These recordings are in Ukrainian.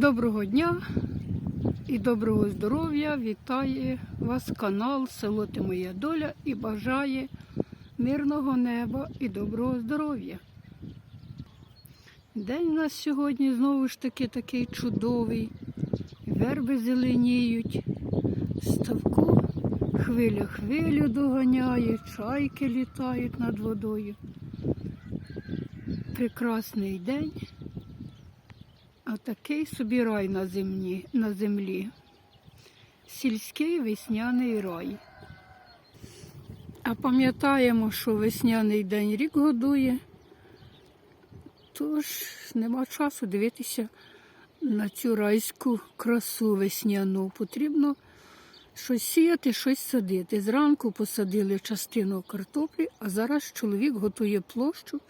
Доброго дня і доброго здоров'я! Вітає вас канал Село Ти Моя Доля і бажає мирного неба і доброго здоров'я. День у нас сьогодні знову ж таки такий чудовий. Верби зеленіють, ставку хвиля хвилю доганяє, чайки літають над водою. Прекрасний день. А такий собі рай на землі, на землі. Сільський весняний рай. А пам'ятаємо, що весняний день рік годує, тож нема часу дивитися на цю райську красу весняну. Потрібно щось сіяти, щось садити. Зранку посадили частину картоплі, а зараз чоловік готує площу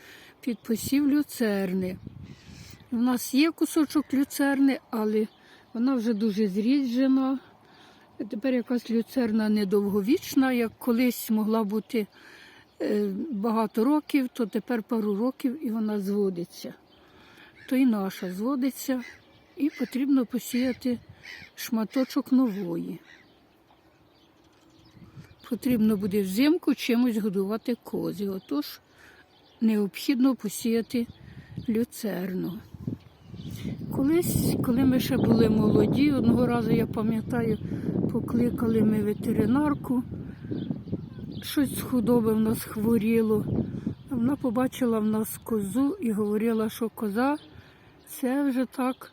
під посів люцерни. У нас є кусочок люцерни, але вона вже дуже зріджена. Тепер якась люцерна недовговічна, як колись могла бути е, багато років, то тепер пару років і вона зводиться. То і наша зводиться, і потрібно посіяти шматочок нової. Потрібно буде взимку чимось годувати кози. Отож необхідно посіяти люцерну. Колись, коли ми ще були молоді, одного разу я пам'ятаю, покликали ми ветеринарку, щось з худоби в нас хворіло. Вона побачила в нас козу і говорила, що коза це вже так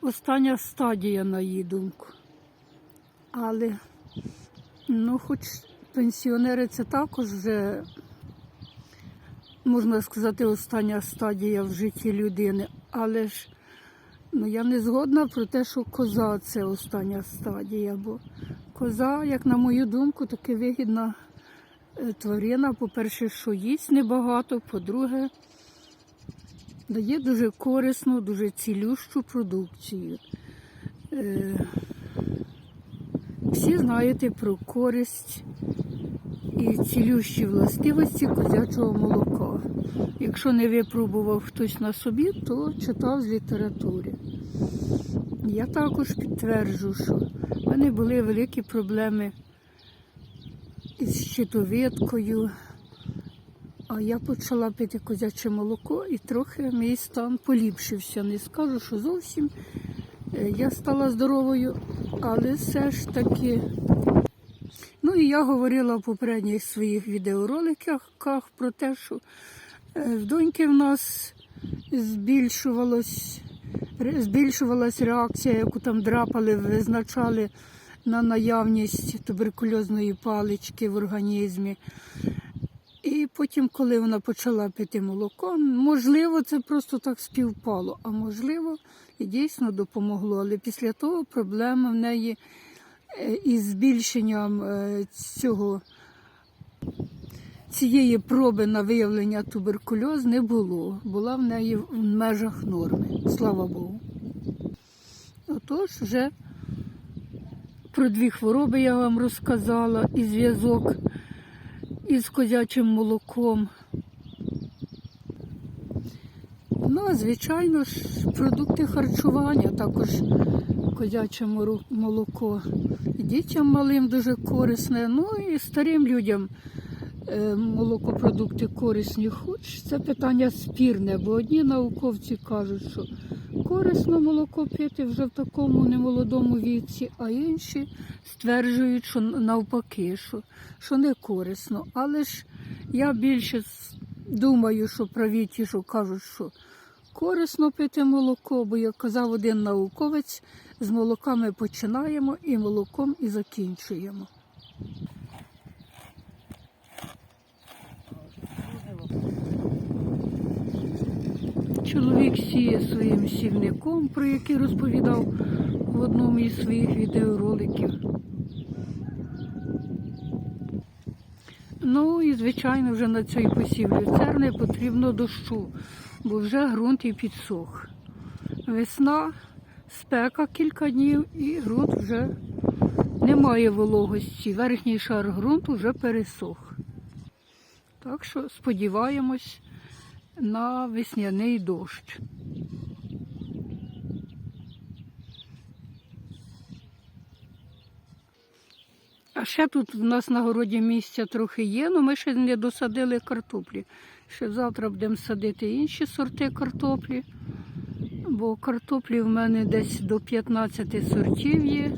остання стадія, на її думку. Але, ну, хоч пенсіонери це також вже, можна сказати, остання стадія в житті людини. Але ж ну, я не згодна про те, що коза це остання стадія, бо коза, як на мою думку, таки вигідна е, тварина. По-перше, що їсть небагато, по-друге, дає дуже корисну, дуже цілющу продукцію. Е, Всі знаєте про користь і цілющі властивості козячого молока. Якщо не випробував хтось на собі, то читав з літератури. Я також підтверджую, що в мене були великі проблеми із щитовидкою, а я почала пити козяче молоко і трохи мій стан поліпшився. Не скажу, що зовсім Е, я стала здоровою, але все ж таки. Ну і я говорила в попередніх своїх відеороликах про те, що е, в доньки в нас збільшувалось, збільшувалась реакція, яку там драпали, визначали на наявність туберкульозної палички в організмі. І потім, коли вона почала пити молоко, можливо, це просто так співпало, а можливо, і дійсно допомогло. Але після того проблема в неї із збільшенням е, цього, цієї проби на виявлення туберкульоз не було. Була в неї в межах норми, слава Богу. Отож, вже про дві хвороби я вам розказала і зв'язок із козячим молоком. Ну, а звичайно ж, продукти харчування, також козяче молоко. Дітям малим дуже корисне, ну і старим людям е, молокопродукти корисні. Хоч це питання спірне, бо одні науковці кажуть, що корисно молоко пити вже в такому немолодому віці, а інші стверджують, що навпаки, що, що не корисно. Але ж я більше думаю, що праві ті, що кажуть, що корисно пити молоко, бо як казав один науковець, з молока ми починаємо і молоком і закінчуємо. Чоловік сіє своїм сівником, про який розповідав в одному із своїх відеороликів. Ну і, звичайно, вже на цій посів люцерни потрібно дощу, бо вже ґрунт і підсох. Весна, спека кілька днів і ґрунт вже немає вологості. Верхній шар ґрунту вже пересох. Так що сподіваємось на весняний дощ. А ще тут в нас на городі місця трохи є, але ми ще не досадили картоплі. Ще завтра будемо садити інші сорти картоплі. Бо картоплі в мене десь до 15 сортів є.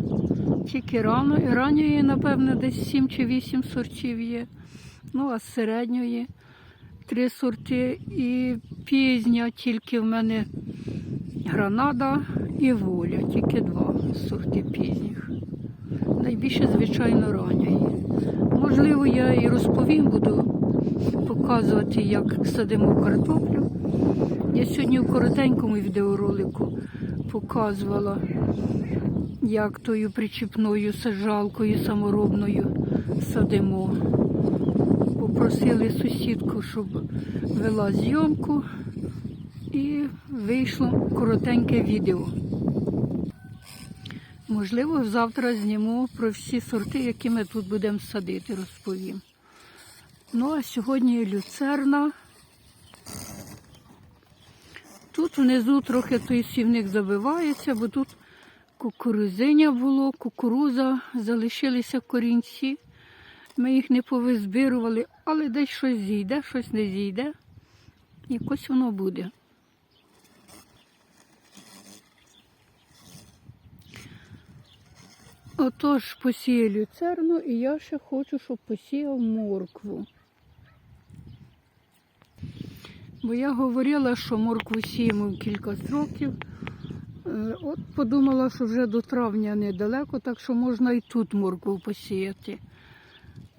Тільки рано. Ранньої, напевно, десь 7 чи 8 сортів є. Ну, а з середньої три сорти. І пізня тільки в мене гранада і воля, тільки два сорти пізніх. Найбільше, звичайно, ранньої. Можливо, я і розповім, буду показувати, як садимо картоплю. Я сьогодні в коротенькому відеоролику показувала, як тою причіпною саджалкою саморобною садимо. Попросили сусідку, щоб вела зйомку, і вийшло коротеньке відео. Можливо, завтра зніму про всі сорти, які ми тут будемо садити, розповім. Ну, а сьогодні люцерна. Тут внизу трохи той сівник забивається, бо тут кукурузиня було, кукуруза, залишилися корінці. Ми їх не повизбирували, але десь щось зійде, щось не зійде. Якось воно буде. Отож посіяв люцерну і я ще хочу, щоб посіяв моркву. Бо я говорила, що моркву сіємо в кілька строків. Е, От подумала, що вже до травня недалеко, так що можна і тут моркву посіяти.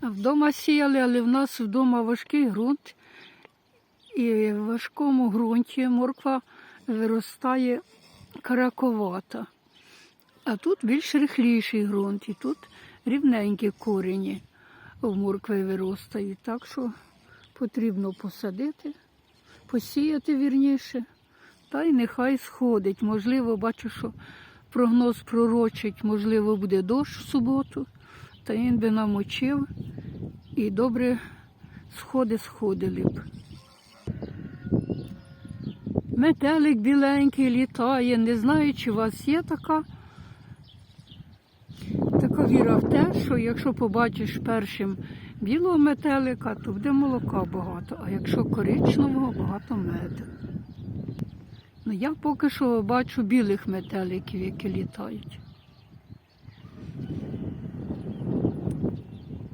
Вдома сіяли, але в нас вдома важкий ґрунт. І в важкому ґрунті морква виростає караковата. А тут більш рихліший ґрунт, і тут рівненькі корені в моркви виростають. Так що потрібно посадити, посіяти вірніше, та й нехай сходить. Можливо, бачу, що прогноз пророчить, можливо, буде дощ в суботу, та він би намочив і добре сходи сходили б. Метелик біленький літає, не знаю, чи у вас є така. Така віра в те, що якщо побачиш першим білого метелика, то буде молока багато, а якщо коричневого, багато меду. Ну, я поки що бачу білих метеликів, які літають.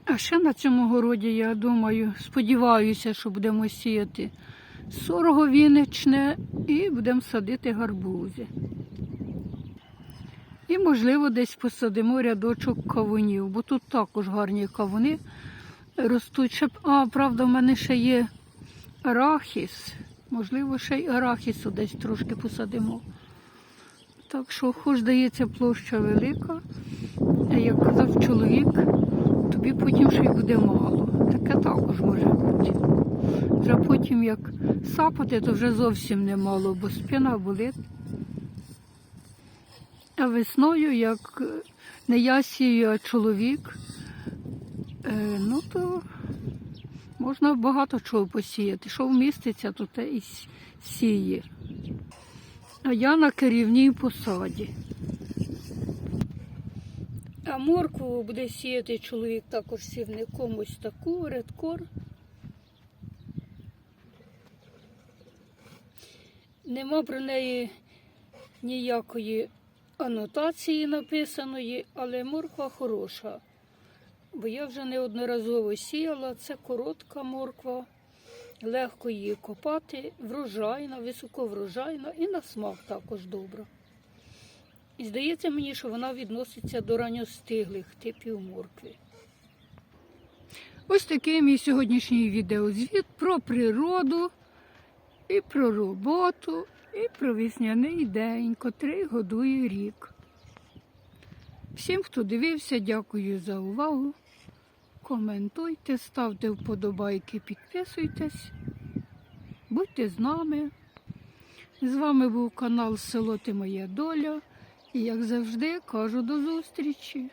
А ще на цьому городі, я думаю, сподіваюся, що будемо сіяти сороговіничне і будемо садити гарбузи. І, можливо, десь посадимо рядочок кавунів, бо тут також гарні кавуни ростуть. Ще, а, правда, в мене ще є арахіс. Можливо, ще й арахісу десь трошки посадимо. Так що, хоч здається, площа велика, а як казав чоловік, тобі потім ще й буде мало. Таке також може бути. Вже потім, як сапати, то вже зовсім не мало, бо спина болить. А весною, як не я сію, а чоловік, ну то можна багато чого посіяти. Що вміститься, то те і сіє. А я на керівній посаді. А моркву буде сіяти чоловік також сівником ось таку редкор. Нема про неї ніякої анотації написаної, але морква хороша. Бо я вже неодноразово сіяла, це коротка морква, легко її копати, врожайна, високоврожайна і на смак також добра. І здається мені, що вона відноситься до ранньостиглих типів моркви. Ось такий мій сьогоднішній відеозвіт про природу і про роботу, і про весняний день, котрий годує рік. Всім, хто дивився, дякую за увагу. Коментуйте, ставте вподобайки, підписуйтесь. Будьте з нами. З вами був канал Село Ти Моя Доля. І як завжди кажу до зустрічі.